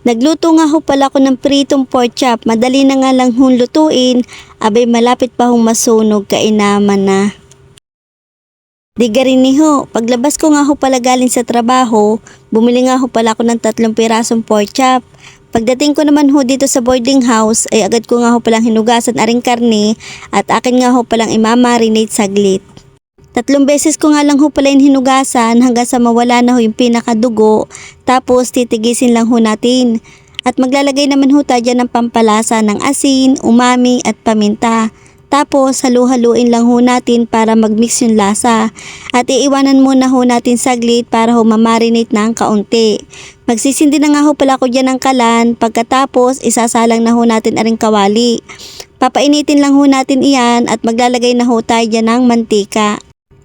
Nagluto nga ho pala ako ng pritong pork chop. Madali na nga lang hong lutuin. Abay malapit pa hong masunog kainaman na. Di rin ni ho, paglabas ko nga ho pala galing sa trabaho, bumili nga ho pala ako ng tatlong pirasong pork chop. Pagdating ko naman ho dito sa boarding house, ay agad ko nga ho palang hinugasan aring karne at akin nga ho palang imamarinate saglit. Tatlong beses ko nga lang ho pala yung hinugasan hanggang sa mawala na ho yung pinakadugo, tapos titigisin lang ho natin. At maglalagay naman ho tayo ng pampalasa ng asin, umami at paminta. Tapos halu-haluin lang ho natin para magmix yung lasa. At iiwanan muna ho natin saglit para ho mamarinate na ang kaunti. Magsisindi na nga ho pala ako dyan ng kalan. Pagkatapos isasalang na ho natin aring kawali. Papainitin lang ho natin iyan at maglalagay na ho tayo dyan ng mantika.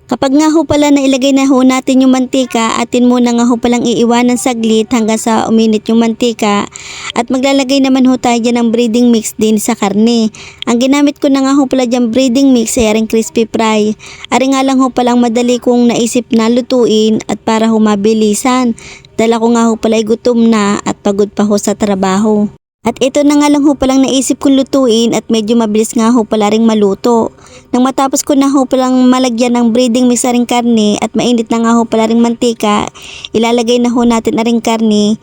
Kapag nga ho pala nailagay na ho natin yung mantika, atin muna nga ho palang iiwanan saglit hanggang sa uminit yung mantika at maglalagay naman ho tayo dyan ng breading mix din sa karne. Ang ginamit ko na nga ho pala dyan breading mix ay aring crispy fry. Ari nga lang ho palang madali kong naisip na lutuin at para ho mabilisan. Dala ko nga ho pala gutom na at pagod pa ho sa trabaho. At ito na nga lang ho palang naisip kong lutuin at medyo mabilis nga ho pala ring maluto. Nang matapos ko na ho palang malagyan ng breading mix ring karne at mainit na nga ho pala ring mantika, ilalagay na ho natin na ring karne.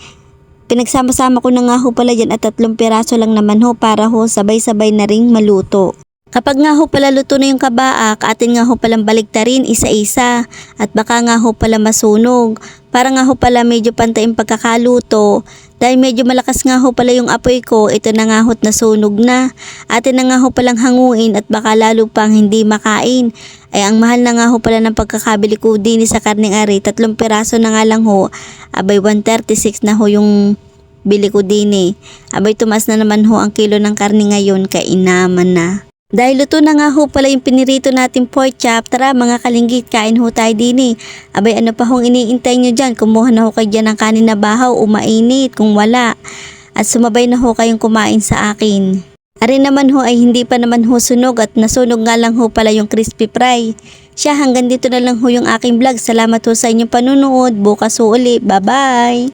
Pinagsama-sama ko na nga ho pala dyan at tatlong piraso lang naman ho para ho sabay-sabay na ring maluto. Kapag nga ho pala luto na yung kabaak, atin nga ho palang baliktarin isa-isa at baka nga ho pala masunog. Para nga ho pala medyo pantay ang pagkakaluto. Dahil medyo malakas nga ho pala yung apoy ko, ito na nga ho't nasunog na. Atin na nga ho palang hanguin at baka lalo pang hindi makain. Ay ang mahal na nga ho pala ng pagkakabili ko din sa karning ari, tatlong piraso na nga lang ho. Abay 136 na ho yung bili ko din eh. Abay tumas na naman ho ang kilo ng karne ngayon, kainaman na. Dahil luto na nga ho pala yung pinirito natin pork chop, tara mga kalinggit, kain ho tayo din eh. Abay ano pa hong iniintay nyo dyan, kumuha na ho kayo dyan ng kanin na bahaw o mainit kung wala. At sumabay na ho kayong kumain sa akin. Ari naman ho ay hindi pa naman ho sunog at nasunog nga lang ho pala yung crispy fry. Siya hanggang dito na lang ho yung aking vlog. Salamat ho sa inyong panunood. Bukas ho uli. Bye bye!